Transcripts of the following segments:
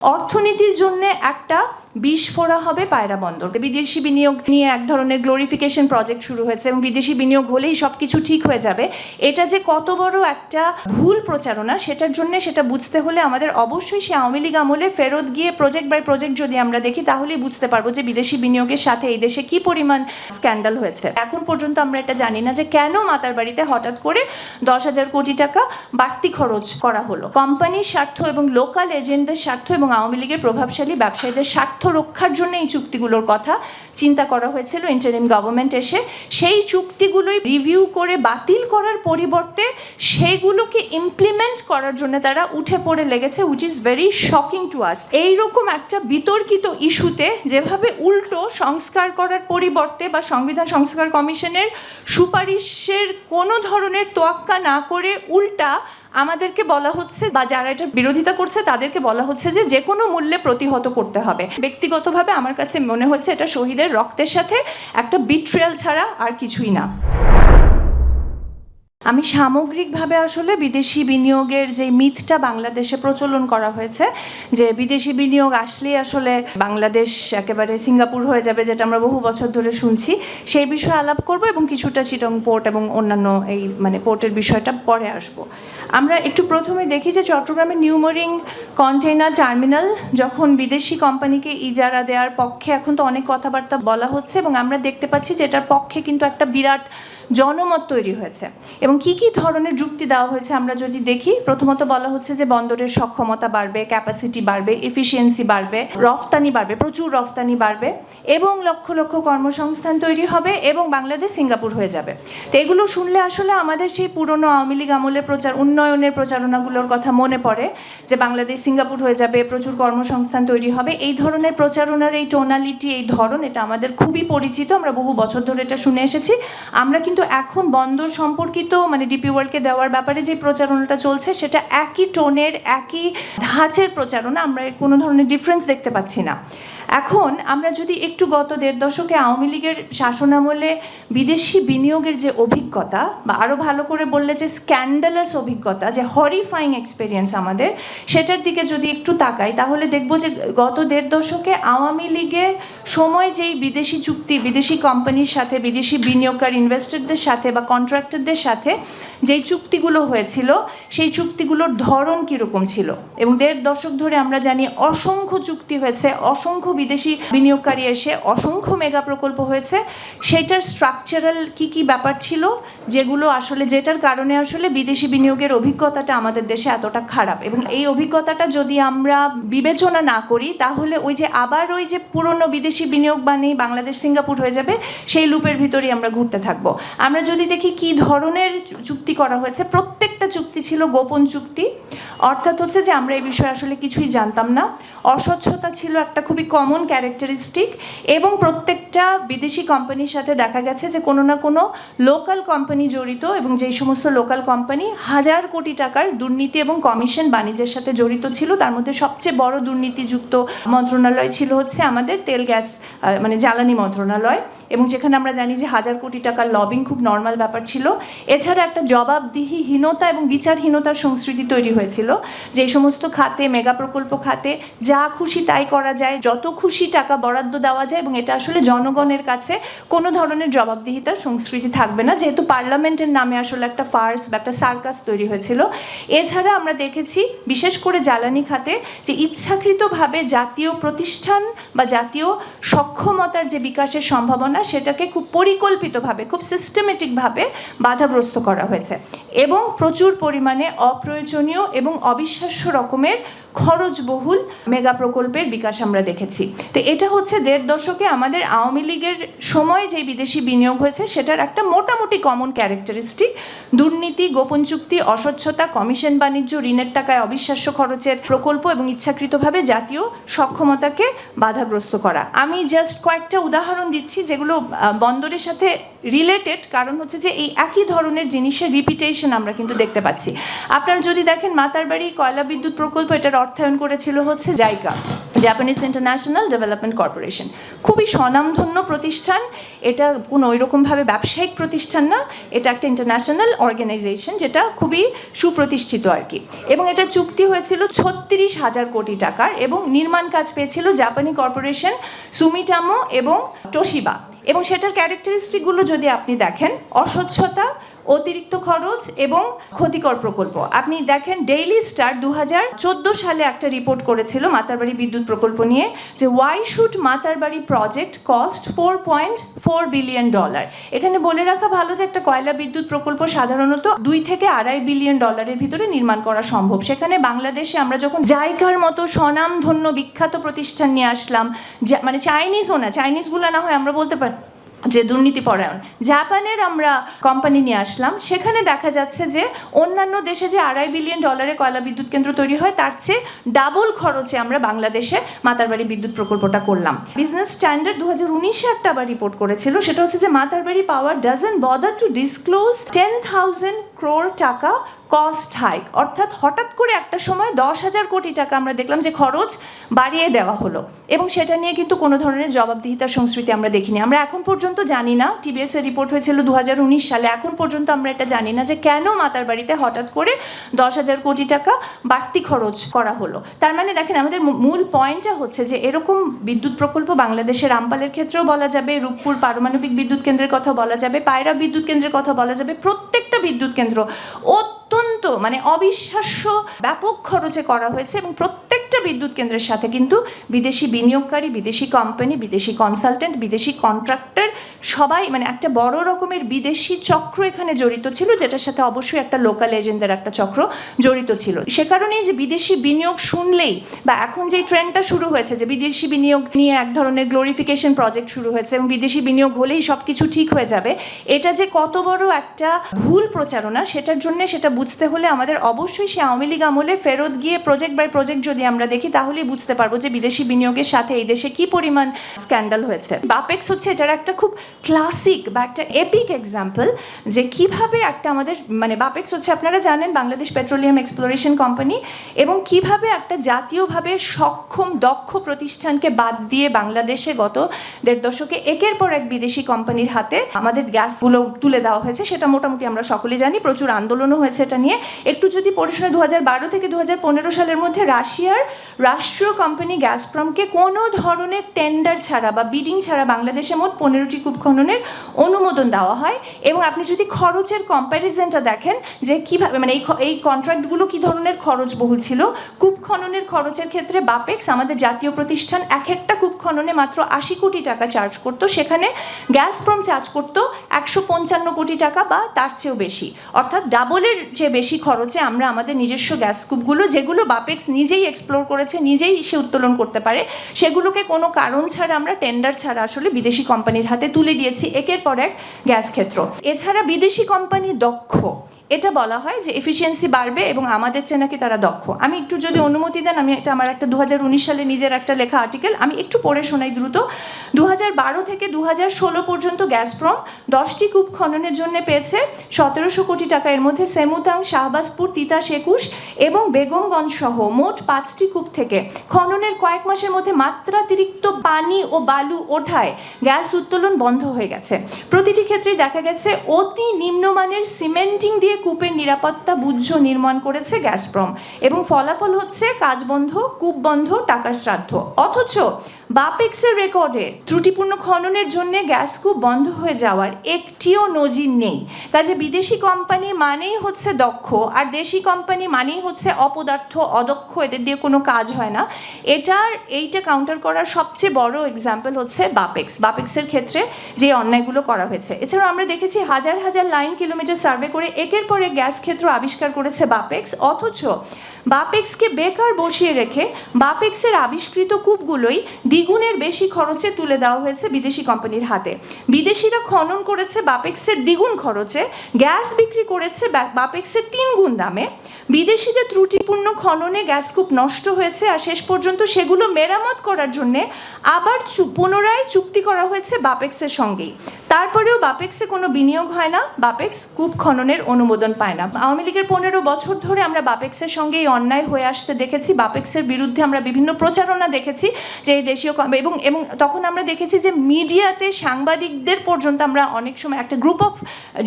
অর্থনীতির জন্য একটা বিষ ফোড়া হবে পায়রা বন্দর বিদেশি বিনিয়োগ নিয়ে এক ধরনের গ্লোরিফিকেশন প্রজেক্ট শুরু হয়েছে এবং বিদেশি বিনিয়োগ হলেই সব কিছু ঠিক হয়ে যাবে। এটা যে কত বড় একটা ভুল প্রচারণা, সেটার জন্য সেটা বুঝতে হলে আমাদের অবশ্যই সে আওয়ামী লীগ আমলে ফেরত গিয়ে প্রজেক্ট বাই প্রজেক্ট যদি আমরা দেখি, তাহলেই বুঝতে পারব যে বিদেশি বিনিয়োগের সাথে এই দেশে কি পরিমাণ স্ক্যান্ডাল হয়েছে। এখন পর্যন্ত আমরা এটা জানি না যে কেন মাতার বাড়িতে হঠাৎ করে দশ হাজার কোটি টাকা বাড়তি খরচ করা হলো। কোম্পানির স্বার্থ এবং লোকাল এজেন্টদের স্বার্থ এবং আওয়ামী লীগের প্রভাবশালী ব্যবসায়ীদের স্বার্থ রক্ষার জন্য এই চুক্তিগুলোর কথা চিন্তা করা হয়েছিল। ইন্টারিম গভর্নমেন্ট এসে সেই চুক্তিগুলোই রিভিউ করে বাতিল করার পরিবর্তে সেগুলোকে ইমপ্লিমেন্ট করার জন্য তারা উঠে পড়ে লেগেছে which is very shocking to us এইরকম একটা বিতর্কিত ইস্যুতে যেভাবে উল্টো সংস্কার করার পরিবর্তে বা সংবিধান সংস্কার কমিশনের সুপারিশের কোনো ধরনের তোয়াক্কা না করে উল্টা আমাদেরকে বলা হচ্ছে বা যারা এটা বিরোধিতা করছে, তাদেরকে বলা হচ্ছে যে যে কোনো মূল্যে প্রতিহত করতে হবে। ব্যক্তিগতভাবে আমার কাছে মনে হচ্ছে এটা শহীদের রক্তের সাথে একটা বিট্রিয়াল ছাড়া আর কিছুই না। আমি সামগ্রিকভাবে আসলে বিদেশি বিনিয়োগের যে মিথটা বাংলাদেশে প্রচলন করা হয়েছে, যে বিদেশি বিনিয়োগ আসলেই আসলে বাংলাদেশ একেবারে সিঙ্গাপুর হয়ে যাবে, যেটা আমরা বহু বছর ধরে শুনছি, সেই বিষয়ে আলাপ করব এবং কিছুটা চিটং পোর্ট এবং অন্যান্য এই মানে পোর্টের বিষয়টা পরে আসব। আমরা একটু প্রথমে দেখি যে চট্টগ্রামের নিউমোরিং কন্টেইনার টার্মিনাল, যখন বিদেশি কোম্পানিকে ইজারা দেওয়ার পক্ষে এখন তো অনেক কথাবার্তা বলা হচ্ছে এবং আমরা দেখতে পাচ্ছি যে এটার পক্ষে কিন্তু একটা বিরাট জনমত তৈরি হয়েছে। এবং কি কি ধরনের যুক্তি দেওয়া হয়েছে আমরা যদি দেখি, প্রথমত বলা হচ্ছে যে বন্দরের সক্ষমতা বাড়বে ক্যাপাসিটি বাড়বে এফিসিয়েন্সি বাড়বে, রফতানি বাড়বে, প্রচুর রফতানি বাড়বে এবং লক্ষ লক্ষ কর্মসংস্থান তৈরি হবে এবং বাংলাদেশ সিঙ্গাপুর হয়ে যাবে। তো এগুলো শুনলে আসলে আমাদের সেই পুরনো আওয়ামী লীগ আমলের প্রচার, উন্নয়নের প্রচারণাগুলোর কথা মনে পড়ে যে বাংলাদেশ সিঙ্গাপুর হয়ে যাবে, প্রচুর কর্মসংস্থান তৈরি হবে। এই ধরনের প্রচারণার এই টোনালিটি এই ধরন, এটা আমাদের খুবই পরিচিত। আমরা বহু বছর ধরে এটা শুনে এসেছি। আমরা কিন্তু এখন বন্দর সম্পর্কিত মানে ডিপি ওয়ার্ল্ডকে দেওয়ার ব্যাপারে যে প্রচারণাটা চলছে, সেটা একই টোনের, একই ধাঁচের প্রচারণা আমরা কোনো ধরনের ডিফারেন্স দেখতে পাচ্ছি না। এখন আমরা যদি একটু গত দেড় দশকে আওয়ামী লীগের শাসনামলে বিদেশি বিনিয়োগের যে অভিজ্ঞতা বা আরও ভালো করে বললে যে স্ক্যান্ডালাস অভিজ্ঞতা, যে হরিফাইং এক্সপিরিয়েন্স আমাদের, সেটার দিকে যদি একটু তাকাই, তাহলে দেখব যে গত দেড় দশকে আওয়ামী লীগের সময় যেই বিদেশি চুক্তি, বিদেশি কোম্পানির সাথে, বিদেশি বিনিয়োগকার ইনভেস্টরদের সাথে বা কন্ট্রাক্টরদের সাথে যেই চুক্তিগুলো হয়েছিল, সেই চুক্তিগুলোর ধরন কীরকম ছিল? এবং দেড় দশক ধরে আমরা জানি অসংখ্য চুক্তি হয়েছে, অসংখ্য বিদেশি বিনিয়োগকারী এসে অসংখ্য মেগা প্রকল্প হয়েছে। সেটার স্ট্রাকচারাল কি কি ব্যাপার ছিল? যেগুলো আসলে যেটার কারণে আসলে বিদেশি বিনিয়োগের অভিজ্ঞতাটা আমাদের দেশে এতটা খারাপ। এবং এই অভিজ্ঞতাটা যদি আমরা বিবেচনা না করি, তাহলে ওই যে আবার ওই যে পুরনো বিদেশি বিনিয়োগ বানিয়ে বাংলাদেশ, সিঙ্গাপুর হয়ে যাবে, সেই লুপের ভিতরেই আমরা ঘুরতে থাকব। আমরা যদি দেখি কি ধরনের চুক্তি করা হয়েছে, প্রত্যেকটা চুক্তি ছিল গোপন চুক্তি। অর্থাৎ হচ্ছে যে আমরা এই বিষয়ে আসলে কিছুই জানতাম না। অস্বচ্ছতা ছিল একটা খুবই কমন ক্যারেক্টারিস্টিক এবং প্রত্যেকটা বিদেশি কোম্পানির সাথে দেখা গেছে যে কোনো না কোনো লোকাল কোম্পানি জড়িত এবং যেই সমস্ত লোকাল কোম্পানি হাজার কোটি টাকার দুর্নীতি এবং কমিশন বাণিজ্যের সাথে জড়িত ছিল, তার মধ্যে সবচেয়ে বড় দুর্নীতিযুক্ত মন্ত্রণালয় ছিল হচ্ছে আমাদের তেল, গ্যাস মানে জ্বালানি মন্ত্রণালয় এবং যেখানে আমরা জানি যে হাজার কোটি টাকার লবিং খুব নর্মাল ব্যাপার ছিল। এছাড়া একটা জবাবদিহিহীনতা এবং বিচারহীনতার সংস্কৃতি তৈরি হয়েছিল। যে সমস্ত খাতে মেগা প্রকল্প খাতে যা খুশি তাই করা যায়, যত খুশি টাকা বরাদ্দ দেওয়া যায় এবং এটা আসলে জনগণের কাছে কোনো ধরনের জবাবদিহিতার সংস্কৃতি থাকবে না। যেহেতু পার্লামেন্টের নামে আসলে একটা ফার্স বা একটা সার্কাস তৈরি হয়েছিল। এছাড়া আমরা দেখেছি, বিশেষ করে জ্বালানি খাতে, যে ইচ্ছাকৃতভাবে জাতীয় প্রতিষ্ঠান বা জাতীয় সক্ষমতার যে বিকাশের সম্ভাবনা, সেটাকে খুব পরিকল্পিতভাবে, খুব সিস্টেমেটিকভাবে বাধাগ্রস্ত করা হয়েছে। এবং প্রচুর পরিমাণে অপ্রয়োজনীয় এবং অবিশ্বাস্য রকমের খরচবহুল মেগা প্রকল্পের বিকাশ আমরা দেখেছি। তো এটা হচ্ছে দেড় দশকে আমাদের আওয়ামী লীগের সময় যে বিদেশি বিনিয়োগ হয়েছে, সেটার একটা মোটামুটি কমন ক্যারেক্টারিস্টিক দুর্নীতি, গোপন চুক্তি, অস্বচ্ছতা কমিশন বাণিজ্য, ঋণের টাকায় অবিশ্বাস্য খরচের প্রকল্প এবং ইচ্ছাকৃতভাবে জাতীয় সক্ষমতাকে বাধাগ্রস্ত করা। আমি জাস্ট কয়েকটা উদাহরণ দিচ্ছি যেগুলো বন্দরের সাথে রিলেটেড কারণ হচ্ছে যে এই একই ধরনের জিনিসের রিপিটেশন আমরা কিন্তু দেখতে পাচ্ছি। আপনারা যদি দেখেন মাতারবাড়ি কয়লা বিদ্যুৎ প্রকল্প, এটার অর্থায়ন করেছিল হচ্ছে JICA Japanese International Development Corporation খুবই স্বনামধন্য প্রতিষ্ঠান। এটা কোনো ওইরকমভাবে ব্যবসায়িক প্রতিষ্ঠান না। এটা একটা ইন্টারন্যাশনাল অর্গানাইজেশন যেটা খুবই সুপ্রতিষ্ঠিত আর কি। এবং এটা চুক্তি হয়েছিল ছত্রিশ হাজার কোটি টাকার এবং নির্মাণ কাজ পেয়েছিল জাপানি কর্পোরেশন সুমিটামো এবং টোশিবা এবং সেটার ক্যারেক্টারিস্টিকগুলো যদি আপনি দেখেন, অস্বচ্ছতা, অতিরিক্ত খরচ এবং ক্ষতিকর প্রকল্প। আপনি দেখেন ডেইলি স্টার দু হাজার চোদ্দ সালে একটা রিপোর্ট করেছিল মাতারবাড়ি বিদ্যুৎ প্রকল্প নিয়ে যে why should Matarbari project cost four point four billion dollar এখানে বলে রাখা ভালো যে একটা কয়লা বিদ্যুৎ প্রকল্প সাধারণত দুই থেকে আড়াই বিলিয়ন ডলারের ভিতরে নির্মাণ করা সম্ভব। সেখানে বাংলাদেশে আমরা যখন জায়গার মতো স্বনামধন্য বিখ্যাত প্রতিষ্ঠান নিয়ে আসলাম মানে চাইনিজও না চাইনিজগুলো না হয় আমরা বলতে পারি যে দুর্নীতিপরায়ণ জাপানের আমরা কোম্পানি নিয়ে আসলাম, সেখানে দেখা যাচ্ছে যে অন্যান্য দেশে যে আড়াই বিলিয়ন ডলারে কয়লা বিদ্যুৎ কেন্দ্র তৈরি হয়, তার চেয়ে ডাবল খরচে আমরা বাংলাদেশে মাতারবাড়ি বিদ্যুৎ প্রকল্পটা করলাম। বিজনেস স্ট্যান্ডার্ড দু হাজার উনিশে একটা আবার রিপোর্ট করেছিল, সেটা হচ্ছে যে Matarbari power doesn't bother to disclose ten thousand crore taka cost hike অর্থাৎ হঠাৎ করে একটা সময় দশ হাজার কোটি টাকা আমরা দেখলাম যে খরচ বাড়িয়ে দেওয়া হলো। এবং সেটা নিয়ে কিন্তু কোনো ধরনের জবাবদিহিতার সংস্কৃতি আমরা দেখিনি। আমরা এখন পর্যন্ত জানি না। টিবিএস এর রিপোর্ট হয়েছিল দু হাজার উনিশ সালে। এখন পর্যন্ত আমরা এটা জানি না যে কেন মাতার বাড়িতে হঠাৎ করে দশ হাজার কোটি টাকা বাড়তি খরচ করা হলো। তার মানে দেখেন, আমাদের মূল পয়েন্টটা হচ্ছে যে এরকম বিদ্যুৎ প্রকল্প বাংলাদেশের রামপালের ক্ষেত্রেও বলা যাবে, রূপপুর পারমাণবিক বিদ্যুৎ কেন্দ্রের কথা বলা যাবে, পায়রা বিদ্যুৎ কেন্দ্রের কথা বলা যাবে, প্রত্যেকটা বিদ্যুৎ কেন্দ্র। অত্যন্ত মানে অবিশ্বাস্য ব্যাপক খরচে করা হয়েছে এবং প্রত্যেকটা বিদ্যুৎ কেন্দ্রের সাথে কিন্তু বিদেশি বিনিয়োগকারী, বিদেশি কোম্পানি বিদেশি কনসালটেন্ট বিদেশি কন্ট্রাক্টর সবাই মানে একটা বড় রকমের বিদেশি চক্র এখানে জড়িত ছিল, যেটার সাথে অবশ্যই একটা লোকাল এজেন্টদের একটা চক্র জড়িত ছিল। সে কারণেই যে বিদেশি বিনিয়োগ শুনলেই বা এখন যে ট্রেন্ডটা শুরু হয়েছে যে বিদেশি বিনিয়োগ নিয়ে এক ধরনের গ্লোরিফিকেশন প্রজেক্ট শুরু হয়েছে এবং বিদেশি বিনিয়োগ হলেই সব কিছু ঠিক হয়ে যাবে, এটা যে কত বড় একটা ভুল প্রচারণা, সেটার জন্য সেটা বুঝতে হলে আমাদের অবশ্যই সে আওয়ামী লীগ আমলে ফেরত গিয়ে প্রজেক্ট বাই প্রজেক্ট যদি আমরা দেখি, তাহলেই বুঝতে পারব যে বিদেশি বিনিয়োগের সাথে এই দেশে কি পরিমাণ স্ক্যান্ডাল হয়েছে। বাপেক্স হচ্ছে এটার একটা খুব ক্লাসিক বা একটা এপিক এক্সাম্পল যে কীভাবে একটা আমাদের মানে বাপেক্স হচ্ছে আপনারা জানেন বাংলাদেশ পেট্রোলিয়াম এক্সপ্লোরেশন কোম্পানি এবং কীভাবে একটা জাতীয়ভাবে সক্ষম, দক্ষ প্রতিষ্ঠানকে বাদ দিয়ে বাংলাদেশে গত দেড় দশকে একের পর এক বিদেশি কোম্পানির হাতে আমাদের গ্যাসগুলো তুলে দেওয়া হয়েছে, সেটা মোটামুটি আমরা সকলে জানি, প্রচুর আন্দোলনও হয়েছে এটা নিয়ে। একটু যদি পড়াশোনা দু হাজার বারো থেকে দু হাজার পনেরো সালের মধ্যে রাশিয়ার রাষ্ট্রীয় কোম্পানি গ্যাসপ্রমকে কোনো ধরনের টেন্ডার ছাড়া বা বিডিং ছাড়া বাংলাদেশে মোট পনেরোটি কূপ খননের অনুমোদন দেওয়া হয় এবং আপনি যদি খরচের কম্প্যারিজনটা দেখেন যে কীভাবে মানে এই এই কন্ট্রাক্টগুলো কী ধরনের খরচ বহুল ছিল? কূপ খননের খরচের ক্ষেত্রে বাপেক্স আমাদের জাতীয় প্রতিষ্ঠান, এক একটা কূপ খননে মাত্র আশি কোটি টাকা চার্জ করতো। সেখানে গ্যাসপ্রম চার্জ করতো একশো পঞ্চান্ন কোটি টাকা বা তার চেয়েও বেশি। অর্থাৎ ডাবলের যে বেশি খরচে আমরা আমাদের নিজস্ব গ্যাস কূপগুলো যেগুলো বাপেক্স নিজেই এক্সপ্লোর করেছে, নিজেই সে উত্তোলন করতে পারে, সেগুলোকে কোনো কারণ ছাড়া আমরা টেন্ডার ছাড়া আসলে বিদেশি কোম্পানির হাতে তুলে দিয়েছি, একের পর এক গ্যাস ক্ষেত্র। এছাড়া বিদেশি কোম্পানি দক্ষ, এটা বলা হয় যে এফিসিয়েন্সি বাড়বে এবং আমাদের চেয়ে নাকি তারা দক্ষ। আমি একটু যদি অনুমতি দেন, আমি এটা আমার একটা দু হাজার উনিশ সালে নিজের একটা লেখা আর্টিকেল আমি একটু পড়ে শোনাই দ্রুত। দু হাজার বারো থেকে দু হাজার ষোলো পর্যন্ত গ্যাসপ্রম দশটি কূপ খননের জন্য পেয়েছে, সতেরোশো কোটি টাকা। এর মধ্যে সেমুতাং শাহবাজপুর, তিতাস একুশ এবং বেগমগঞ্জ সহ মোট পাঁচটি কূপ থেকে। খননের কয়েক মাসের মধ্যে মাত্রাতিরিক্ত পানি ও বালু ওঠায় গ্যাস উত্তোলন বন্ধ হয়ে গেছে। প্রতিটি ক্ষেত্রেই দেখা গেছে অতি নিম্নমানের সিমেন্টিং দিয়ে কূপের নিরাপত্তা বুজ্জ নির্মাণ করেছে গ্যাসপ্রম এবং ফলাফল হচ্ছে কাজ বন্ধ, কূপ বন্ধ, টাকার শ্রাদ্ধ। অথচ বাপেক্সের রেকর্ডে ত্রুটিপূর্ণ খননের জন্য গ্যাস কূপ বন্ধ হয়ে যাওয়ার একটিও নজির নেই। কাজে বিদেশি কোম্পানি মানেই হচ্ছে দক্ষ, আর দেশি কোম্পানি মানেই হচ্ছে অপদার্থ, অদক্ষ, এদের দিয়ে কোনো কাজ হয় না। এটার, এইটা কাউন্টার করার সবচেয়ে বড় এক্সাম্পল হচ্ছে বাপেক্স। বাপেক্সের ক্ষেত্রে যে অন্যায়গুলো করা হয়েছে। এছাড়াও আমরা দেখেছি হাজার হাজার লাইন কিলোমিটার সার্ভে করে একের পরে গ্যাস ক্ষেত্র আবিষ্কার করেছে বাপেক্স। অথচ বাপেক্সকে বেকার বসিয়ে রেখে বাপেক্সের আবিষ্কৃত কূপগুলোই দ্বিগুণের বেশি খরচে তুলে দেওয়া হয়েছে বিদেশি কোম্পানির হাতে। বিদেশিরা খনন করেছে বাপেক্সের দ্বিগুণ খরচে, গ্যাস বিক্রি করেছে বাপেক্সের তিন গুণ দামে। বিদেশিদের ত্রুটিপূর্ণ খননে গ্যাস কূপ নষ্ট হয়েছে আর শেষ পর্যন্ত সেগুলো মেরামত করার জন্যে আবার পুনরায় চুক্তি করা হয়েছে বাপেক্সের সঙ্গেই। তারপরেও বাপেক্সে কোনো বিনিয়োগ হয় না। বাপেক্স কূপ খননের অনুমোদন পায় না। আওয়ামী লীগের পনেরো বছর ধরে আমরা বাপেক্সের সঙ্গে এই অন্যায় হয়ে আসতে দেখেছি। বাপেক্সের বিরুদ্ধে আমরা বিভিন্ন প্রচারণা দেখেছি যে এই দেশীয় কম- এবং এবং তখন আমরা দেখেছি যে মিডিয়াতে সাংবাদিকদের পর্যন্ত আমরা অনেক সময় একটা গ্রুপ অফ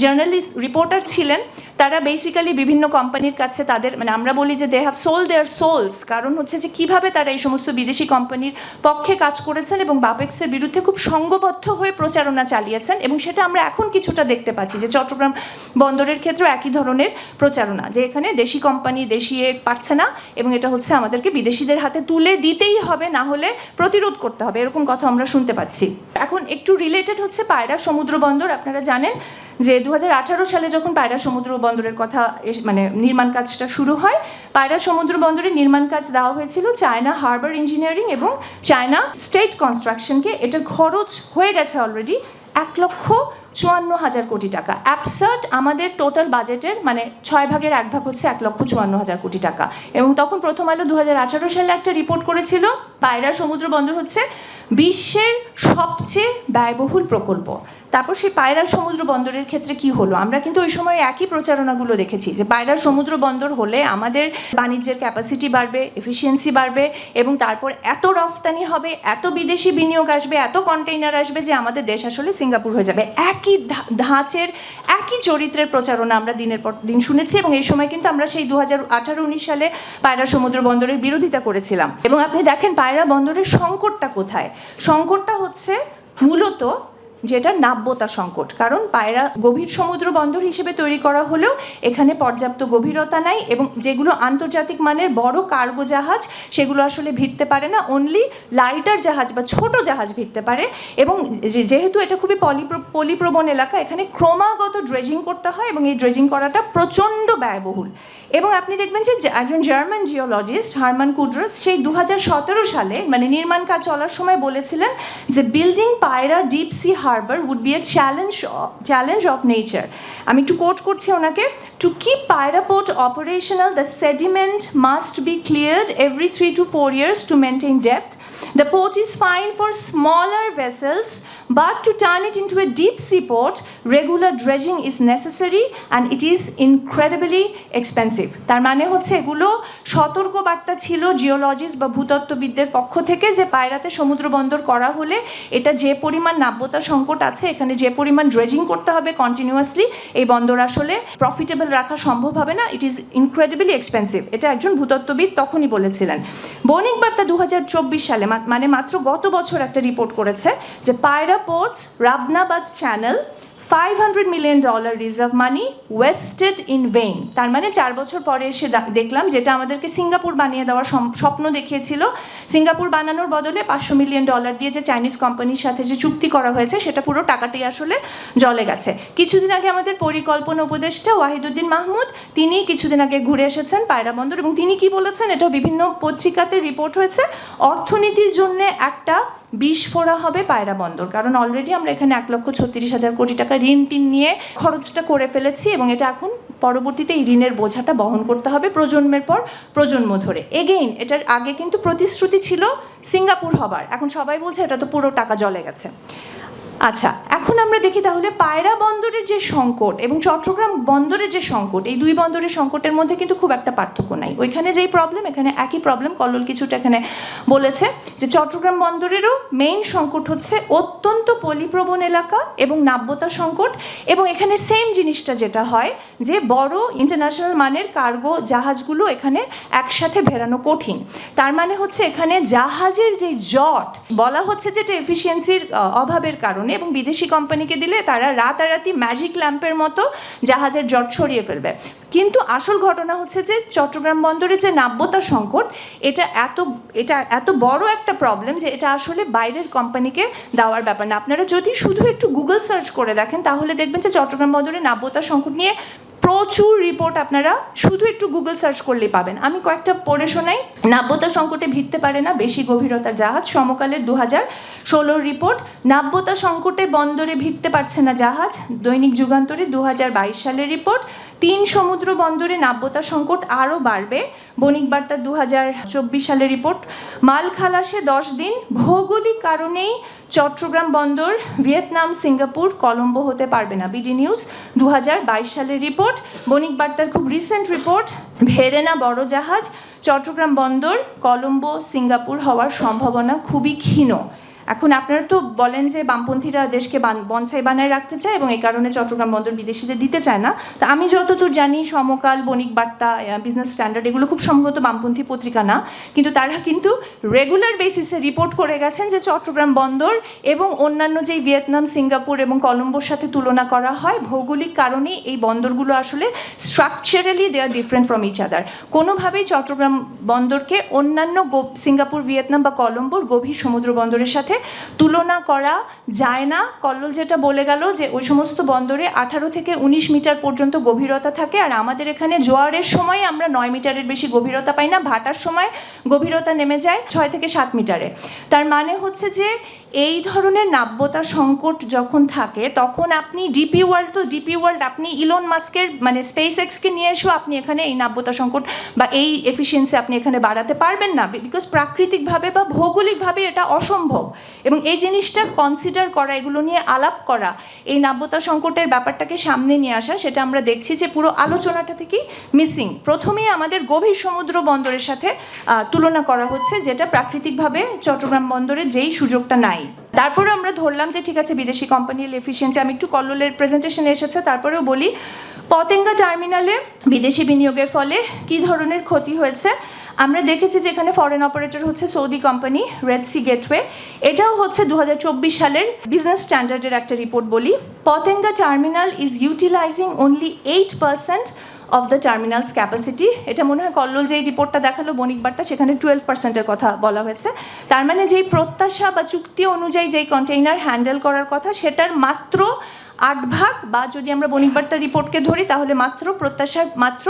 জার্নালিস্ট রিপোর্টার ছিলেন। তারা বেসিক্যালি বিভিন্ন কোম্পানির কাছে তাদের মানে আমরা বলি যে they have sold their souls কারণ হচ্ছে যে কীভাবে তারা এই সমস্ত বিদেশি কোম্পানির পক্ষে কাজ করেছেন এবং বাপেক্সের বিরুদ্ধে খুব সঙ্গবদ্ধ হয়ে প্রচারণা চালিয়েছেন এবং সেটা আমরা এখন কিছুটা দেখতে পাচ্ছি যে চট্টগ্রাম বন্দরের ক্ষেত্রেও একই ধরনের প্রচারণা, যে এখানে দেশি কোম্পানি দেশি এ পারছে না এবং এটা হচ্ছে আমাদেরকে বিদেশিদের হাতে তুলে দিতেই হবে, না হলে প্রতিরোধ করতে হবে, এরকম কথা আমরা শুনতে পাচ্ছি। এখন একটু রিলেটেড হচ্ছে পায়রা সমুদ্র বন্দর, আপনারা জানেন যে দু হাজার আঠারো সালে যখন পায়রা সমুদ্র বন্দরের কথা মানে নির্মাণ কাজটা শুরু হয় পায়রা সমুদ্র বন্দরের নির্মাণ কাজ দেওয়া হয়েছিল চায়না হারবার ইঞ্জিনিয়ারিং এবং চায়না স্টেট কনস্ট্রাকশনকে। এটা খরচ হয়ে গেছে অলরেডি এক লক্ষ চুয়ান্ন হাজার কোটি টাকা। অ্যাপসার্ট আমাদের টোটাল বাজেটের মানে ছয় ভাগের এক ভাগ হচ্ছে এক লক্ষ চুয়ান্ন হাজার কোটি টাকা। এবং তখন প্রথম আলো দু হাজার আঠারো সালে একটা রিপোর্ট করেছিল, পায়রা সমুদ্র বন্দর হচ্ছে বিশ্বের সবচেয়ে ব্যয়বহুল প্রকল্প। তারপর সেই পায়রা সমুদ্র বন্দরের ক্ষেত্রে কি হলো? আমরা কিন্তু ওই সময় একই প্রচারণাগুলো দেখেছি যে পায়রা সমুদ্র বন্দর হলে আমাদের বাণিজ্যের ক্যাপাসিটি বাড়বে এফিসিয়েন্সি বাড়বে এবং তারপর এত রফতানি হবে, এত বিদেশি বিনিয়োগ আসবে, এত কন্টেইনার আসবে যে আমাদের দেশ আসলে সিঙ্গাপুর হয়ে যাবে। একই ধাঁচের, একই চরিত্রের প্রচারণা আমরা দিনের পর দিন শুনেছি এবং এই সময় কিন্তু আমরা সেই দু হাজার আঠারো উনিশ সালে পায়রা সমুদ্র বন্দরের বিরোধিতা করেছিলাম। এবং আপনি দেখেন পায়রা বন্দরের সংকটটা কোথায়? সংকটটা হচ্ছে মূলত যেটা নাব্যতা সংকট। কারণ পায়রা গভীর সমুদ্র বন্দর হিসেবে তৈরি করা হলেও এখানে পর্যাপ্ত গভীরতা নাই এবং যেগুলো আন্তর্জাতিক মানের বড় কার্গো জাহাজ, সেগুলো আসলে ভিড়তে পারে না। অনলি লাইটার জাহাজ বা ছোট জাহাজ ভিড়তে পারে এবং যেহেতু এটা খুবই পলিপ্র- পলিপ্রবণ এলাকা, এখানে ক্রমাগত ড্রেজিং করতে হয় এবং এই ড্রেজিং করাটা প্রচণ্ড ব্যয়বহুল। এবং আপনি দেখবেন যে একজন জার্মান জিওলজিস্ট হারমান কুড্রস সেই দু হাজার সতেরো সালে মানে নির্মাণ কাজ চলার সময় বলেছিলেন যে building Payra deep sea harbour would be a challenge challenge of nature আমি একটু কোট করছি ওনাকে to keep Payra port operational the sediment must be cleared every three to four years to maintain depth The port is fine for smaller vessels, but to turn it into a deep sea port, regular dredging is necessary and it is incredibly expensive. তার মানে হচ্ছে এগুলো সতর্ক বার্তা ছিল geologist বা ভূতত্ত্ববিদদের পক্ষ থেকে যে পায়রাতে সমুদ্র বন্দর করা হলে এটা যে পরিমাণ নাব্যতা সংকট আছে এখানে যে পরিমাণ ড্রেজিং করতে হবে কন্টিনিউয়াসলি এই বন্দর আসলে প্রফিটেবল রাখা সম্ভব হবে না ইট ইজ ইনক্রেডিবলি এক্সপেন্সিভ এটা একজন ভূতত্ত্ববিদ তখনই বলেছিলেন বণিক বার্তা দু হাজার চব্বিশ সালে মা- মানে মাত্র গত বছর একটা রিপোর্ট করেছে যে Payra ports Rabnabad channel five hundred million dollar reserve money wasted in vain তার মানে চার বছর পরে এসে দেখলাম যেটা আমাদেরকে সিঙ্গাপুর বানিয়ে দেওয়ার স্বপ্ন দেখিয়েছিল। সিঙ্গাপুর বানানোর বদলে পাঁচশো মিলিয়ন ডলার দিয়ে যে চাইনিজ কোম্পানির সাথে যে চুক্তি করা হয়েছে, সেটা পুরো টাকাটি আসলে জলে গেছে। কিছুদিন আগে আমাদের পরিকল্পনা উপদেষ্টা ওয়াহিদুদ্দিন মাহমুদ, তিনি কিছুদিন আগে ঘুরে এসেছেন পায়রা বন্দর এবং তিনি কি বলেছেন, এটাও বিভিন্ন পত্রিকাতে রিপোর্ট হয়েছে। অর্থনীতির জন্য একটা বিস্ফোরা হবে পায়রা বন্দর। কারণ অলরেডি আমরা এখানে এক লক্ষ ছত্রিশ হাজার কোটি টাকা ঋণ টিন নিয়ে খরচটা করে ফেলেছি এবং এটা এখন পরবর্তীতে এই ঋণের বোঝাটা বহন করতে হবে প্রজন্মের পর প্রজন্ম ধরে। এগেইন এটার আগে কিন্তু প্রতিশ্রুতি ছিল সিঙ্গাপুর হবার। এখন সবাই বলছে এটা তো পুরো টাকা জলে গেছে। আচ্ছা এখন আমরা দেখি তাহলে পায়রা বন্দরের যে সংকট এবং চট্টগ্রাম বন্দরের যে সংকট, এই দুই বন্দরের সংকটের মধ্যে কিন্তু খুব একটা পার্থক্য নাই। ওইখানে যেই প্রবলেম এখানে একই প্রবলেম কল্লোল কিছুটা এখানে বলেছে যে চট্টগ্রাম বন্দরেরও মেইন সংকট হচ্ছে অত্যন্ত পলিপ্রবণ এলাকা এবং নাব্যতা সংকট এবং এখানে সেম জিনিসটা যেটা হয় যে বড় ইন্টারন্যাশনাল মানের কার্গো জাহাজগুলো এখানে একসাথে ভেরানো কঠিন। তার মানে হচ্ছে এখানে জাহাজের যে জট, বলা হচ্ছে যেটা এফিসিয়েন্সির অভাবের কারণে এবং বিদেশি কোম্পানিকে দিলে তারা রাতারাতি ম্যাজিক ল্যাম্পের মতো জাহাজের জট ছড়িয়ে ফেলবে। কিন্তু আসল ঘটনা হচ্ছে যে চট্টগ্রাম বন্দরে যে নাব্যতা সংকট, এটা এত এটা এত বড় একটা প্রবলেম যে এটা আসলে বাইরের কোম্পানিকে দেওয়ার ব্যাপার না। আপনারা যদি শুধু একটু গুগল সার্চ করে দেখেন, তাহলে দেখবেন যে চট্টগ্রাম বন্দরে নাব্যতা সংকট নিয়ে প্রচুর রিপোর্ট আপনারা শুধু একটু গুগল সার্চ করলেই পাবেন। আমি কয়েকটা পড়ে শোনাই। নাব্যতা সংকটে ভিড়তে পারে না, বেশি গভীরতার জাহাজ, সমকালের দু হাজার ষোলোর রিপোর্ট নাব্যতা সংকটে বন্দরে ভিড়তে পারছে না জাহাজ, দৈনিক যুগান্তরে দু হাজার বাইশ সালের রিপোর্ট তিন সমুদ্র বন্দরে নাব্যতা সংকট আরও বাড়বে, বণিক বার্তা দু হাজার চব্বিশ সালের রিপোর্ট মাল খালাসে দশ দিন, ভৌগোলিক কারণেই চট্টগ্রাম বন্দর, ভিয়েতনাম, সিঙ্গাপুর, কলম্বো হতে পারবে না। বিডি নিউজ দু হাজার বাইশ সালের রিপোর্ট। বণিক বার্তার খুব রিসেন্ট রিপোর্ট। ভেরেনা বড় জাহাজ চট্টগ্রাম বন্দর, কলম্বো, সিঙ্গাপুর হওয়ার সম্ভাবনা খুবই ক্ষীণ। এখন আপনারা তো বলেন যে বামপন্থীরা দেশকে বান- বনসাই বানায় রাখতে চায় এবং এই কারণে চট্টগ্রাম বন্দর বিদেশিদের দিতে চায় না। তো আমি যতদূর জানি সমকাল, বণিক বার্তা বিজনেস স্ট্যান্ডার্ড এগুলো খুব সম্ভবত বামপন্থী পত্রিকা না। কিন্তু তারা কিন্তু রেগুলার বেসিসে রিপোর্ট করে গেছেন যে চট্টগ্রাম বন্দর এবং অন্যান্য যেই ভিয়েতনাম, সিঙ্গাপুর এবং কলম্বোর সাথে তুলনা করা হয়, ভৌগোলিক কারণে এই বন্দরগুলো আসলে structurally they are different from each other কোনোভাবেই চট্টগ্রাম বন্দরকে অন্যান্য সিঙ্গাপুর, ভিয়েতনাম বা কলম্বোর গভীর সমুদ্র বন্দরের সাথে তুলনা করা যায় না। কল্লোল যেটা বলে গেল যে ওই সমস্ত বন্দরে আঠারো থেকে উনিশ মিটার পর্যন্ত গভীরতা থাকে আর আমাদের এখানে জোয়ারের সময় আমরা নয় মিটারের বেশি গভীরতা পাই না, ভাটার সময় গভীরতা নেমে যায় ছয় থেকে সাত মিটারে। তার মানে হচ্ছে যে এই ধরনের নাব্যতা সংকট যখন থাকে, তখন আপনি ডিপি ওয়ার্ল্ড তো ডিপি ওয়ার্ল্ড, আপনি ইলন মাস্কের মানে স্পেস এক্সকে নিয়ে এসেও আপনি এখানে এই নাব্যতা সংকট বা এই এফিসিয়েন্সি আপনি এখানে বাড়াতে পারবেন না। বিকজ প্রাকৃতিকভাবে বা ভৌগোলিকভাবে এটা অসম্ভব। এবং এই জিনিসটা কনসিডার করা, এগুলো নিয়ে আলাপ করা, এই নাব্যতা সংকটের ব্যাপারটাকে সামনে নিয়ে আসা, সেটা আমরা দেখছি যে পুরো আলোচনাটা থেকেই মিসিং প্রথমেই আমাদের গভীর সমুদ্র বন্দরের সাথে তুলনা করা হচ্ছে, যেটা প্রাকৃতিকভাবে চট্টগ্রাম বন্দরে যেই সুযোগটা নাই। তারপরে আমরা ধরলাম যে, ঠিক আছে, বিদেশি কোম্পানির এফিসিয়েন্সি আমি একটু কল্লোলের প্রেজেন্টেশন এসেছে, তারপরেও বলি, পতেঙ্গা টার্মিনালে বিদেশি বিনিয়োগের ফলে কি ধরনের ক্ষতি হয়েছে? আমরা দেখেছি যে এখানে ফরেন অপারেটর হচ্ছে Saudi company Red Sea Gateway এটাও হচ্ছে দু হাজার চব্বিশ সালের বিজনেস স্ট্যান্ডার্ডের একটা রিপোর্ট বলি। Patenga terminal is utilising only eight percent of the terminal's capacity এটা মনে হয় কল্লোল যেই রিপোর্টটা দেখাল, বণিক বার্তা, সেখানে টুয়েলভ পার্সেন্টের কথা বলা হয়েছে। তার মানে যেই প্রত্যাশা বা চুক্তি অনুযায়ী যেই কন্টেইনার হ্যান্ডেল করার কথা, সেটার মাত্র আট ভাগ বা যদি আমরা বণিক বার্তা রিপোর্টকে ধরি, তাহলে মাত্র প্রত্যাশার মাত্র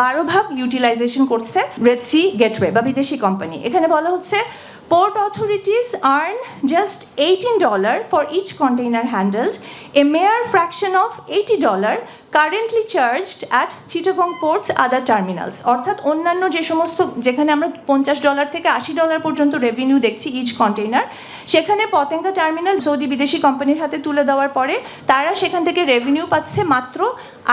বারো ভাগ ইউটিলাইজেশন করছে রেড সি গেটওয়ে বা বিদেশি কোম্পানি এখানে বলা হচ্ছে port authorities earn just eighteen dollar for each container handled a mere fraction of eighty dollar currently charged at Chittagong port's other terminals অর্থাৎ অন্যান্য যে সমস্ত, যেখানে আমরা পঞ্চাশ ডলার থেকে আশি ডলার পর্যন্ত রেভিনিউ দেখছি ইচ কন্টেইনার সেখানে পতেঙ্গা টার্মিনাল সৌদি বিদেশি কোম্পানির হাতে তুলে দেওয়ার পরে, তারা সেখান থেকে রেভিনিউ পাচ্ছে মাত্র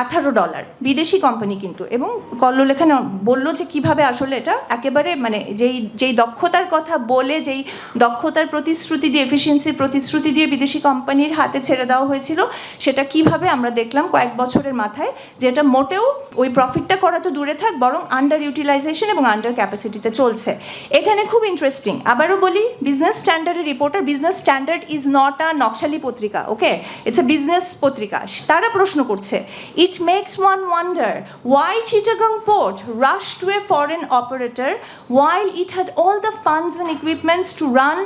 আঠারো ডলার বিদেশি কোম্পানি কিন্তু। এবং কল্লোল এখানে বলল যে কীভাবে আসলে এটা একেবারে মানে যেই যেই দক্ষতার কথা বলে, যেই দক্ষতার প্রতিশ্রুতি দিয়ে এফিসিয়েন্সির প্রতিশ্রুতি দিয়ে বিদেশি কোম্পানির হাতে ছেড়ে দেওয়া হয়েছিল, সেটা কীভাবে আমরা দেখলাম কয়েক বছরের মাথায়, যেটা মোটেও ওই প্রফিটটা করা তো দূরে থাক, বরং আন্ডার ইউটিলাইজেশন এবং আন্ডার ক্যাপাসিটিতে চলছে। এখানে খুব ইন্টারেস্টিং আবারও বলি business স্ট্যান্ডার্ডের reporter Business Standard is not a নকশালি পত্রিকা ওকে ইটস এ বিজনেস পত্রিকা, তারা প্রশ্ন করছে it makes one wonder why Chittagong port rush to a foreign operator while it had all the funds and equipments to run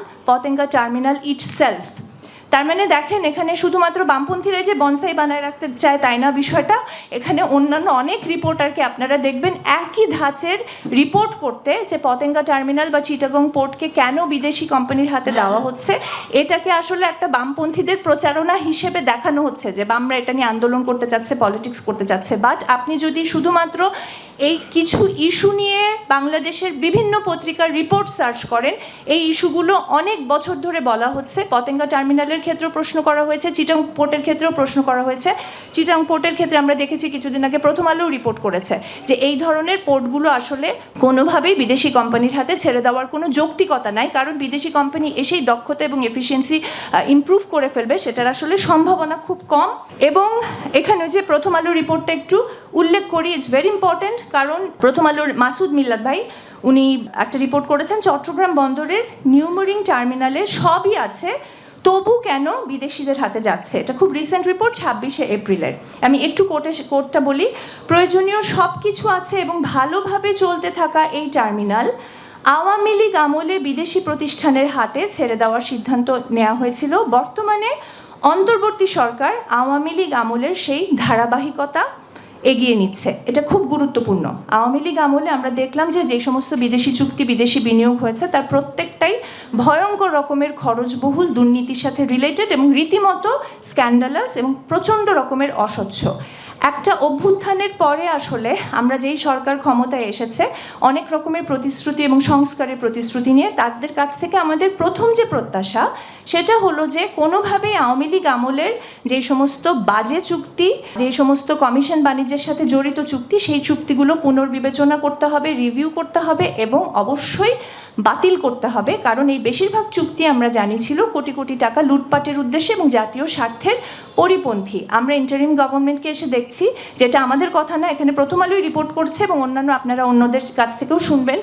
terminal itself তার মানে দেখেন, এখানে শুধুমাত্র বামপন্থীরা যে বনসাই বানায় রাখতে চায় তাই না বিষয়টা, এখানে অন্যান্য অনেক রিপোর্টারকে আপনারা দেখবেন একই ধাঁচের রিপোর্ট করতে যে পতেঙ্গা টার্মিনাল বা চিটাগং পোর্টকে কেন বিদেশি কোম্পানির হাতে দেওয়া হচ্ছে। এটাকে আসলে একটা বামপন্থীদের প্রচারণা হিসেবে দেখানো হচ্ছে যে বামরা এটা নিয়ে আন্দোলন করতে চাচ্ছে পলিটিক্স করতে চাচ্ছে। বাট আপনি যদি শুধুমাত্র এই কিছু ইস্যু নিয়ে বাংলাদেশের বিভিন্ন পত্রিকার রিপোর্ট সার্চ করেন, এই ইস্যুগুলো অনেক বছর ধরে বলা হচ্ছে। পতেঙ্গা টার্মিনালের ক্ষেত্রেও প্রশ্ন করা হয়েছে, চিটাং পোর্টের ক্ষেত্রেও প্রশ্ন করা হয়েছে। চিটাং পোর্টের ক্ষেত্রে আমরা দেখেছি কিছুদিন আগে প্রথম আলোও রিপোর্ট করেছে যে এই ধরনের পোর্টগুলো আসলে কোনোভাবেই বিদেশি কোম্পানির হাতে ছেড়ে দেওয়ার কোনো যৌক্তিকতা নাই, কারণ বিদেশি কোম্পানি এসেই দক্ষতা এবং এফিসিয়েন্সি ইমপ্রুভ করে ফেলবে, সেটার আসলে সম্ভাবনা খুব কম। এবং এখানে যে প্রথম আলো রিপোর্টটা একটু উল্লেখ করি ইটস ভেরি ইম্পর্ট্যান্ট কারণ প্রথম আলোর মাসুদ মিল্লাত ভাই, উনি একটা রিপোর্ট করেছেন, চট্টগ্রাম বন্দরের নিউমোরিং টার্মিনালে সবই আছে। তবু কেন বিদেশিদের হাতে যাচ্ছে? এটা খুব রিসেন্ট রিপোর্ট ছাব্বিশে এপ্রিলের। আমি একটু কোর্টে কোর্টটা বলি। প্রয়োজনীয় সব কিছু আছে এবং ভালোভাবে চলতে থাকা এই টার্মিনাল আওয়ামী লীগ আমলে বিদেশি প্রতিষ্ঠানের হাতে ছেড়ে দেওয়ার সিদ্ধান্ত নেওয়া হয়েছিল। বর্তমানে অন্তর্বর্তী সরকার আওয়ামী লীগ আমলের সেই ধারাবাহিকতা এগিয়ে নিচ্ছে। এটা খুব গুরুত্বপূর্ণ। আওয়ামী লীগ আমলে আমরা দেখলাম যে যে সমস্ত বিদেশি চুক্তি, বিদেশি বিনিয়োগ হয়েছে, তার প্রত্যেকটাই ভয়ঙ্কর রকমের খরচবহুল, দুর্নীতির সাথে রিলেটেড এবং রীতিমতো স্ক্যান্ডালাস এবং প্রচণ্ড রকমের অস্বচ্ছ একটা অভ্যুত্থানের পরে আসলে আমরা যেই সরকার ক্ষমতায় এসেছে, অনেক রকমের প্রতিশ্রুতি এবং সংস্কারের প্রতিশ্রুতি নিয়ে তাদের কাছ থেকে আমাদের প্রথম যে প্রত্যাশা, সেটা হলো যে কোনোভাবেই আওয়ামী লীগ আমলের যে সমস্ত বাজে চুক্তি, যে সমস্ত কমিশন বাণিজ্যের সাথে জড়িত চুক্তি, সেই চুক্তিগুলো পুনর্বিবেচনা করতে হবে, রিভিউ করতে হবে এবং অবশ্যই বাতিল করতে হবে। কারণ এই বেশিরভাগ চুক্তি আমরা জানি ছিল কোটি কোটি টাকা লুটপাটের উদ্দেশ্যে এবং জাতীয় স্বার্থের পরিপন্থী। আমরা ইন্টারিম গভর্নমেন্টকে এসে দেখছি, যেটা আমাদের কথা না, এখানে প্রথম আলোই রিপোর্ট করছে এবং অন্যান্য আপনারা অন্যদের কাছ থেকেও শুনবেন।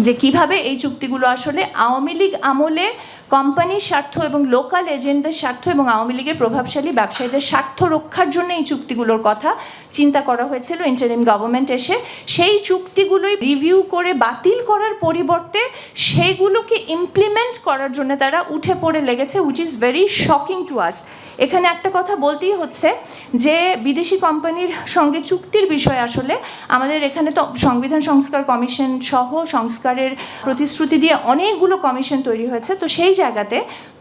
যে কীভাবে এই চুক্তিগুলো আসলে আওয়ামী লীগ আমলে কোম্পানির স্বার্থ এবং লোকাল এজেন্টদের স্বার্থ এবং আওয়ামী লীগের প্রভাবশালী ব্যবসায়ীদের স্বার্থ রক্ষার জন্য এই চুক্তিগুলোর কথা চিন্তা করা হয়েছিল। ইন্টারিম গভর্নমেন্ট এসে সেই চুক্তিগুলোই রিভিউ করে বাতিল করার পরিবর্তে সেইগুলোকে ইমপ্লিমেন্ট করার জন্য তারা উঠে পড়ে লেগেছে which is very shocking to us এখানে একটা কথা বলতেই হচ্ছে যে বিদেশি কোম্পানির সঙ্গে চুক্তির বিষয় আসলে আমাদের এখানে তো সংবিধান সংস্কার কমিশন সহ সংস্কারের প্রতিশ্রুতি দিয়ে অনেকগুলো কমিশন তৈরি হয়েছে। তো সেই জায়গাতে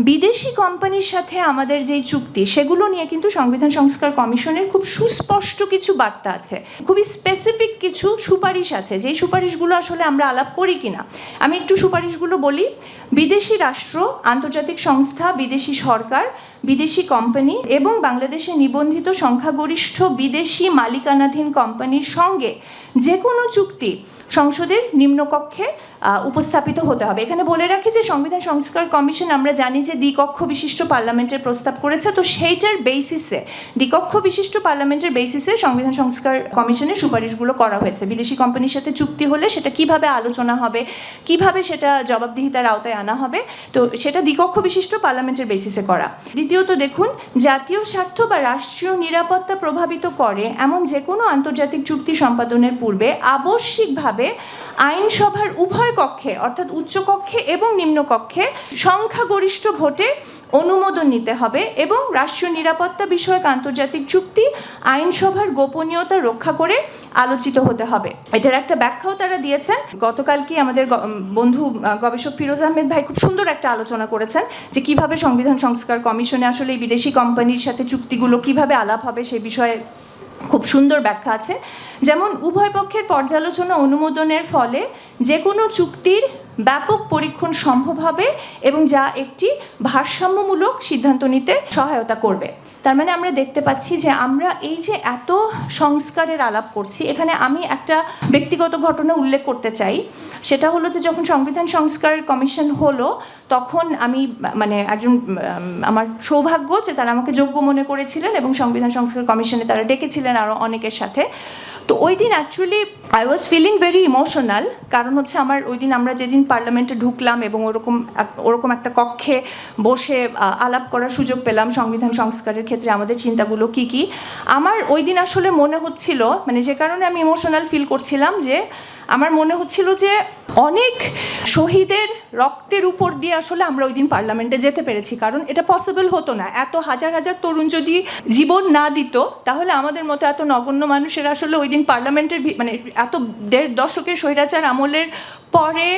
বিদেশি কোম্পানির সাথে আমাদের যেই চুক্তি, সেগুলো নিয়ে কিন্তু সংবিধান সংস্কার কমিশনের খুব সুস্পষ্ট কিছু বার্তা আছে। খুবই স্পেসিফিক কিছু সুপারিশ আছে। যেই সুপারিশগুলো আসলে আমরা আলাপ করি কিনা, আমি একটু সুপারিশগুলো বলি। বিদেশি রাষ্ট্র, আন্তর্জাতিক সংস্থা, বিদেশি সরকার, বিদেশি কোম্পানি এবং বাংলাদেশে নিবন্ধিত সংখ্যাগরিষ্ঠ বিদেশি মালিকানাধীন কোম্পানির সঙ্গে যে কোনো চুক্তি সংসদের নিম্নকক্ষে উপস্থাপিত হতে হবে। এখানে বলে রাখি যে সংবিধান সংস্কার কমিশন আমরা জানি যে দ্বিকক্ষ বিশিষ্ট পার্লামেন্টের প্রস্তাব করেছে, তো সেইটার বেসিসে দ্বিকক্ষ বিশিষ্ট পার্লামেন্টের বেসিসে সংবিধান সংস্কার কমিশনের সুপারিশগুলো করা হয়েছে। বিদেশি কোম্পানির সাথে চুক্তি হলে সেটা কীভাবে আলোচনা হবে, কীভাবে সেটা জবাবদিহিতার আওতায় আনা হবে। তো সেটা দ্বিকক্ষ বিশিষ্ট পার্লামেন্টের বেসিসে করা। দ্বিতীয়ত দেখুন, জাতীয় স্বার্থ বা রাষ্ট্রীয় নিরাপত্তা প্রভাবিত করে এমন যে কোনো আন্তর্জাতিক চুক্তি সম্পাদনের পূর্বে আবশ্যিকভাবে আইনসভার উভয় কক্ষে, অর্থাৎ উচ্চকক্ষে এবং নিম্নকক্ষে, সংখ্যাগরিষ্ঠ ভোটে অনুমোদন নিতে হবে এবং রাষ্ট্রীয় নিরাপত্তা বিষয়ক আন্তর্জাতিক চুক্তি, আইনসভার গোপনীয়তা রক্ষা করে আলোচিত হতে হবে। এটার একটা ব্যাখ্যাও তারা দিয়েছেন। গতকালকে আমাদের বন্ধু গবেষক ফিরোজ আহমেদ ভাই খুব সুন্দর একটা আলোচনা করেছেন যে কীভাবে সংবিধান সংস্কার কমিশনে আসলে এই বিদেশি কোম্পানির সাথে চুক্তিগুলো কীভাবে আলাপ হবে সেই বিষয়ে খুব সুন্দর ব্যাখ্যা আছে। যেমন উভয় পক্ষের পর্যালোচনা অনুমোদনের ফলে যে কোনো চুক্তির ব্যাপক পরীক্ষণ সম্ভব হবে এবং যা একটি ভারসাম্যমূলক সিদ্ধান্ত নিতে সহায়তা করবে। তার মানে আমরা দেখতে পাচ্ছি যে আমরা এই যে এত সংস্কারের আলাপ করছি, এখানে আমি একটা ব্যক্তিগত ঘটনা উল্লেখ করতে চাই। সেটা হলো যে যখন সংবিধান সংস্কার কমিশন হলো, তখন আমি মানে একজন আমার সৌভাগ্য যে তারা আমাকে যোগ্য মনে করেছিলেন এবং সংবিধান সংস্কার কমিশনে তারা ডেকেছিলেন আরও অনেকের সাথে। তো ওই দিন actually I was feeling very emotional কারণ হচ্ছে আমার ওই দিন আমরা যেদিন পার্লামেন্টে ঢুকলাম এবং ওরকম ওরকম একটা কক্ষে বসে আলাপ করার সুযোগ পেলাম সংবিধান সংস্কারের ক্ষেত্রে আমাদের চিন্তাগুলো কি কি। আমার ওই দিন আসলে মনে হচ্ছিল মানে যে কারণে আমি ইমোশনাল ফিল করছিলাম যে, আমার মনে হচ্ছিল যে অনেক শহীদের রক্তের উপর দিয়ে আসলে আমরা ওই দিন পার্লামেন্টে যেতে পেরেছি। কারণ এটা পসিবল হতো না। এত হাজার হাজার তরুণ যদি জীবন না দিত, তাহলে আমাদের মতো এত নগণ্য মানুষের আসলে ওই দিন পার্লামেন্টের মানে এত দেড় দশকের স্বৈরাচার আমলের পরে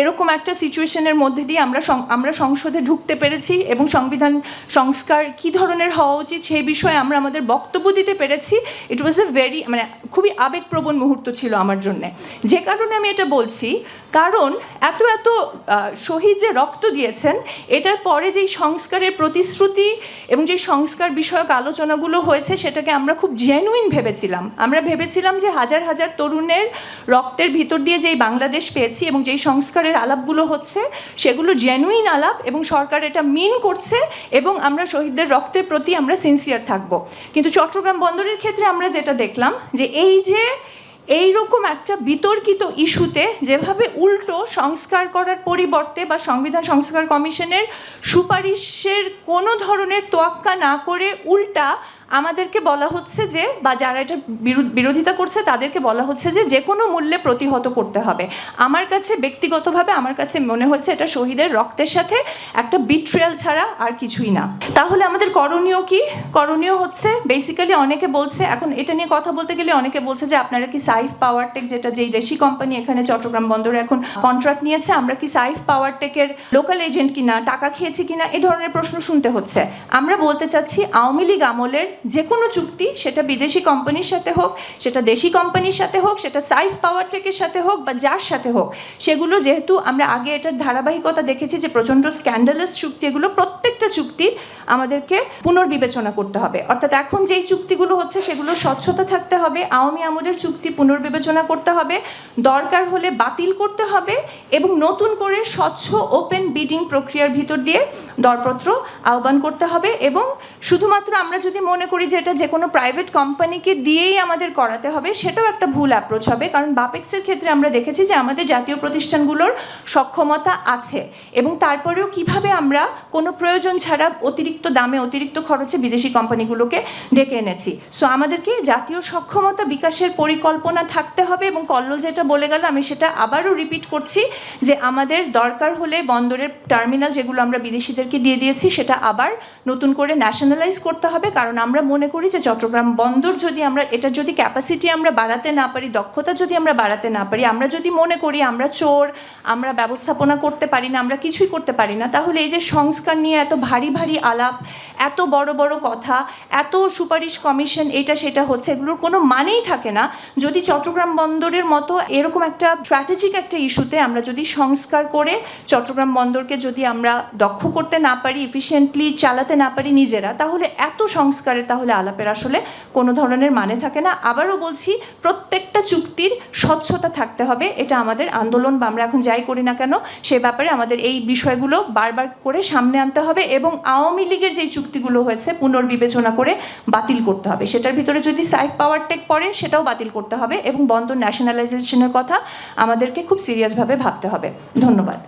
এরকম একটা সিচুয়েশনের মধ্যে দিয়ে আমরা আমরা সংসদে ঢুকতে পেরেছি এবং সংবিধান সংস্কার কী ধরনের হওয়া উচিত সেই বিষয়ে আমরা আমাদের বক্তব্য দিতে পেরেছি। ইট ওয়াজ এ ভেরি মানে খুবই আবেগপ্রবণ মুহূর্ত ছিল আমার জন্যে। যে কারণে আমি এটা বলছি, কারণ এত এত শহীদ যে রক্ত দিয়েছেন, এটার পরে যেই সংস্কারের প্রতিশ্রুতি এবং যেই সংস্কার বিষয়ক আলোচনাগুলো হয়েছে, সেটাকে আমরা খুব জেনুইন ভেবেছিলাম। আমরা ভেবেছিলাম যে হাজার হাজার তরুণের রক্তের ভিতর দিয়ে যেই বাংলাদেশ পেয়েছি এবং যেই সংস্কারের আলাপগুলো হচ্ছে, সেগুলো জেনুইন আলাপ এবং সরকার এটা মিন করছে এবং আমরা শহীদদের রক্তের প্রতি আমরা সিনসিয়ার থাকব। কিন্তু চট্টগ্রাম বন্দরের ক্ষেত্রে আমরা যেটা দেখলাম যে এই যে এই রকম একটা বিতর্কিত ইস্যুতে যেভাবে উল্টো সংস্কার করার পরিবর্তে বা সংবিধান সংস্কার কমিশনের সুপারিশের কোনো ধরনের তোয়াক্কা না করে উল্টা আমাদেরকে বলা হচ্ছে যে, বা যারা এটা বিরো- বিরোধিতা করছে, তাদেরকে বলা হচ্ছে যে যে কোনো মূল্যে প্রতিহত করতে হবে। আমার কাছে ব্যক্তিগতভাবে, আমার কাছে মনে হচ্ছে এটা শহীদের রক্তের সাথে একটা বিট্রিয়াল ছাড়া আর কিছুই না। তাহলে আমাদের করণীয় কি? করণীয় হচ্ছে বেসিক্যালি অনেকে বলছে, এখন এটা নিয়ে কথা বলতে গেলে অনেকে বলছে যে, আপনারা কি সাইফ পাওয়ার টেক, যেটা যেই দেশি কোম্পানি এখানে চট্টগ্রাম বন্দরে এখন কন্ট্রাক্ট নিয়েছে, আমরা কি সাইফ পাওয়ার টেকের লোকাল এজেন্ট কিনা, টাকা খেয়েছি কিনা, এ ধরনের প্রশ্ন শুনতে হচ্ছে। আমরা বলতে চাচ্ছি, আওয়ামী লীগ আমলের যে কোনো চুক্তি, সেটা বিদেশি কোম্পানির সাথে হোক, সেটা দেশি কোম্পানির সাথে হোক, সেটা সাইফ পাওয়ার টেকের সাথে হোক বা যার সাথে হোক, সেগুলো যেহেতু আমরা আগে এটার ধারাবাহিকতা দেখেছি যে প্রচণ্ড স্ক্যান্ডালাস চুক্তি এগুলো প্রত্যেকটা চুক্তির আমাদেরকে পুনর্বিবেচনা করতে হবে। অর্থাৎ এখন যেই চুক্তিগুলো হচ্ছে সেগুলো স্বচ্ছতা থাকতে হবে, আওয়ামী আমলের চুক্তি পুনর্বিবেচনা করতে হবে, দরকার হলে বাতিল করতে হবে এবং নতুন করে স্বচ্ছ ওপেন বিডিং প্রক্রিয়ার ভিতর দিয়ে দরপত্র আহ্বান করতে হবে এবং শুধুমাত্র আমরা যদি মনে করি যে এটা যে কোনো প্রাইভেট কোম্পানিকে দিয়েই আমাদের করাতে হবে, সেটাও একটা ভুল অ্যাপ্রোচ হবে। কারণ বাপেক্সের ক্ষেত্রে আমরা দেখেছি যে আমাদের জাতীয় প্রতিষ্ঠানগুলোর সক্ষমতা আছে এবং তারপরেও কীভাবে আমরা কোনো প্রয়োজন ছাড়া অতিরিক্ত দামে অতিরিক্ত খরচে বিদেশি কোম্পানিগুলোকে ডেকে এনেছি। সো আমাদেরকে জাতীয় সক্ষমতা বিকাশের পরিকল্পনা থাকতে হবে এবং কল্লোল যেটা বলে গেল, আমি সেটা আবারও রিপিট করছি যে আমাদের দরকার হলে বন্দরের টার্মিনাল যেগুলো আমরা বিদেশিদেরকে দিয়ে দিয়েছি, সেটা আবার নতুন করে ন্যাশনালাইজ করতে হবে। কারণ আমরা মনে করি যে চট্টগ্রাম বন্দর যদি আমরা, এটা যদি ক্যাপাসিটি আমরা বাড়াতে না পারি, দক্ষতা যদি আমরা বাড়াতে না পারি, আমরা যদি মনে করি আমরা চোর, আমরা ব্যবস্থাপনা করতে পারি না, আমরা কিছুই করতে পারি না, তাহলে এই যে সংস্কার নিয়ে এত ভারী ভারী আলাপ, এত বড় বড় কথা, এত সুপারিশ কমিশন, এটা সেটা হচ্ছে, এগুলোর কোনো মানেই থাকে না। যদি চট্টগ্রাম বন্দরের মতো এরকম একটা স্ট্র্যাটেজিক একটা ইস্যুতে আমরা যদি সংস্কার করে চট্টগ্রাম বন্দরকে যদি আমরা দক্ষ করতে না পারি এফিসিয়েন্টলি চালাতে না পারি নিজেরা, তাহলে এত সংস্কারের তাহলে আলাপের আসলে কোনো ধরনের মানে থাকে না। আবারও বলছি, প্রত্যেকটা চুক্তির স্বচ্ছতা থাকতে হবে, এটা আমাদের আন্দোলন বা আমরা এখন যাই করি না কেন, সে ব্যাপারে আমাদের এই বিষয়গুলো বারবার করে সামনে আনতে হবে এবং আওয়ামী লীগের যেই চুক্তিগুলো হয়েছে পুনর্বিবেচনা করে বাতিল করতে হবে। সেটার ভিতরে যদি সাইফ পাওয়ার টেক পড়ে, সেটাও বাতিল করতে হবে এবং বন্দর ন্যাশনালাইজেশনের কথা আমাদেরকে খুব সিরিয়াসভাবে ভাবতে হবে। ধন্যবাদ।